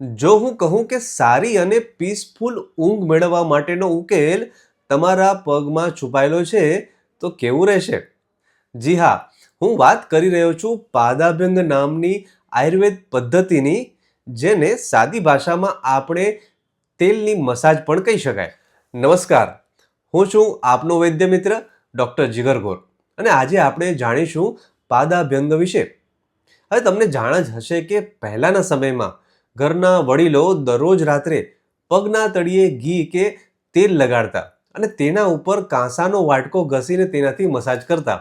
જો હું કહું કે સારી અને પીસફુલ ઊંઘ મેળવવા માટેનો ઉકેલ તમારા પગમાં છુપાયેલો છે, તો કેવું રહેશે? જી હા, હું વાત કરી રહ્યો છું પાદાભ્યંગ નામની આયુર્વેદ પદ્ધતિની, જેને સાદી ભાષામાં આપણે તેલની મસાજ પણ કહી શકાય. નમસ્કાર, હું છું આપનો વૈદ્ય મિત્ર ડૉક્ટર જીગર ગોર અને આજે આપણે જાણીશું પાદાભ્યંગ વિશે. હવે તમને જાણ જ હશે કે પહેલાંના સમયમાં ઘરના વડીલો દરરોજ રાત્રે પગના તળિયે ઘી કે તેલ લગાડતા અને તેના ઉપર કાંસાનો વાટકો ઘસીને તેનાથી મસાજ કરતા.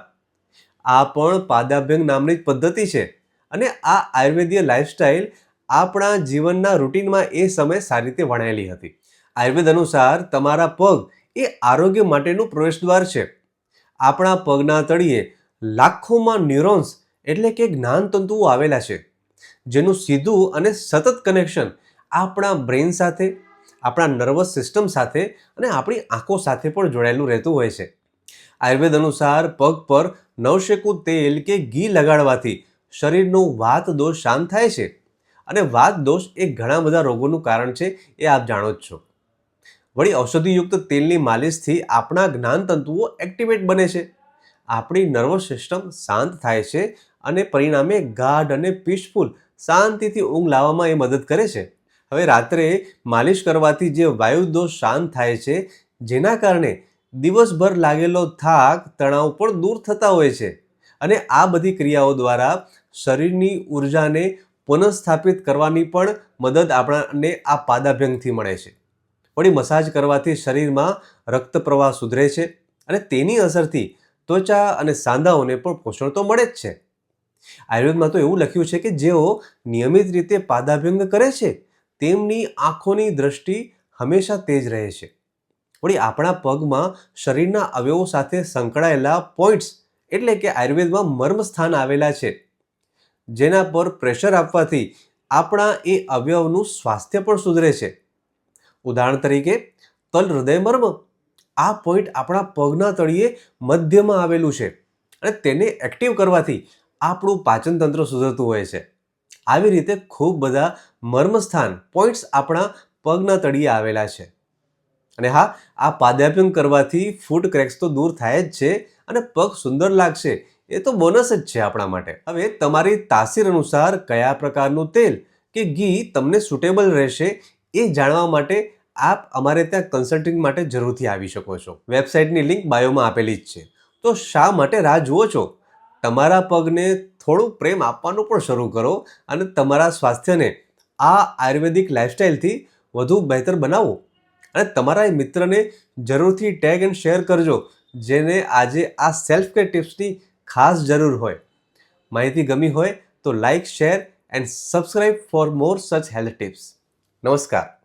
આ પણ પાદાભ્યંગ નામની જ પદ્ધતિ છે અને આ આયુર્વેદીય લાઇફસ્ટાઇલ આપણા જીવનના રૂટીનમાં એ સમય સારી રીતે વણાયેલી હતી. આયુર્વેદ અનુસાર તમારા પગ એ આરોગ્ય માટેનું પ્રવેશદ્વાર છે. આપણા પગના તળિયે લાખોમાં ન્યુરોન્સ એટલે કે જ્ઞાનતંતુઓ આવેલા છે. જેનું સીધું અને સતત કનેક્શન આપણા બ્રેઇન સાથે, આપણા નર્વસ સિસ્ટમ સાથે અને આપણી આંખો સાથે પણ જોડાયેલું રહેતું હોય છે. આયુર્વેદ અનુસાર પગ પર નવશેકું તેલ કે ઘી લગાડવાથી શરીરનો વાત દોષ શાંત થાય છે અને વાત દોષ એ ઘણા બધા રોગોનું કારણ છે એ આપ જાણો જ છો. વળી ઔષધિયુક્ત તેલની માલિશથી આપણા જ્ઞાનતંતુઓ એક્ટિવેટ બને છે. આપણી નર્વસ સિસ્ટમ શાંત થાય છે અને પરિણામે ગાઢ અને પીસફુલ શાંતિથી ઊંઘ લાવવામાં એ મદદ કરે છે. હવે રાત્રે માલિશ કરવાથી જે વાયુ દોષ શાંત થાય છે, જેના કારણે દિવસભર લાગેલો થાક, તણાવ પણ દૂર થતા હોય છે. અને આ બધી ક્રિયાઓ દ્વારા શરીરની ઉર્જાને પુનઃસ્થાપિત કરવાની પણ મદદ આપણને આ પાદાભ્યંગથી મળે છે. વળી મસાજ કરવાથી શરીરમાં રક્ત પ્રવાહ સુધરે છે અને તેની અસરથી ત્વચા અને સાંધાઓને પણ પોષણ તો મળે જ છે. આયુર્વેદમાં તો એવું લખ્યું છે કે જેઓ નિયમિત રીતે પાદાભ્યંગ કરે છે, તેમની આંખોની દ્રષ્ટિ હંમેશા તેજ રહે છે. વળી આપણા પગમાં શરીરના અવયવો સાથે સંકળાયેલા પોઈન્ટ્સ એટલે કે આયુર્વેદમાં મર્મ સ્થાન આવેલા છે. જેના પર પ્રેશર આપવાથી આપણા એ અવયવનું સ્વાસ્થ્ય પણ સુધરે છે. ઉદાહરણ તરીકે, તલ હૃદય મર્મ. આ પોઈન્ટ આપણા પગના તળિયે મધ્યમાં આવેલું છે અને તેને એક્ટિવ કરવાથી આપણું પાચન તંત્ર સુધરતું હોય છે. આવી રીતે ખૂબ બધા મર્મસ્થાન પોઈન્ટ્સ આપણા પગના તળિયે આવેલા છે. અને હા, આ પાદાભ્યંગ કરવાથી ફૂટ ક્રેક્સ તો દૂર થાય જ છે અને પગ સુંદર લાગશે, એ તો બોનસ જ છે આપણા માટે. હવે તમારી તાસીર અનુસાર કયા પ્રકારનું તેલ કે ઘી તમને સુટેબલ રહેશે એ જાણવા માટે આપ અમારે ત્યાં કન્સલ્ટિંગ માટે જરૂરથી આવી શકો છો. વેબસાઇટની લિંક બાયોમાં આપેલી જ છે. તો શા માટે રાહ જુઓ છો? તમારા પગને થોડું પ્રેમ આપવાનું પણ શરૂ કરો અને તમારા સ્વાસ્થ્યને આ આયુર્વેદિક લાઇફસ્ટાઇલથી વધુ બહેતર બનાવો. અને તમારા એ મિત્રને જરૂરથી ટેગ એન્ડ શેર કરજો, જેને આજે આ સેલ્ફ કેર ટિપ્સની ખાસ જરૂર હોય. માહિતી ગમી હોય તો like share and subscribe for more such health tips નમસ્કાર.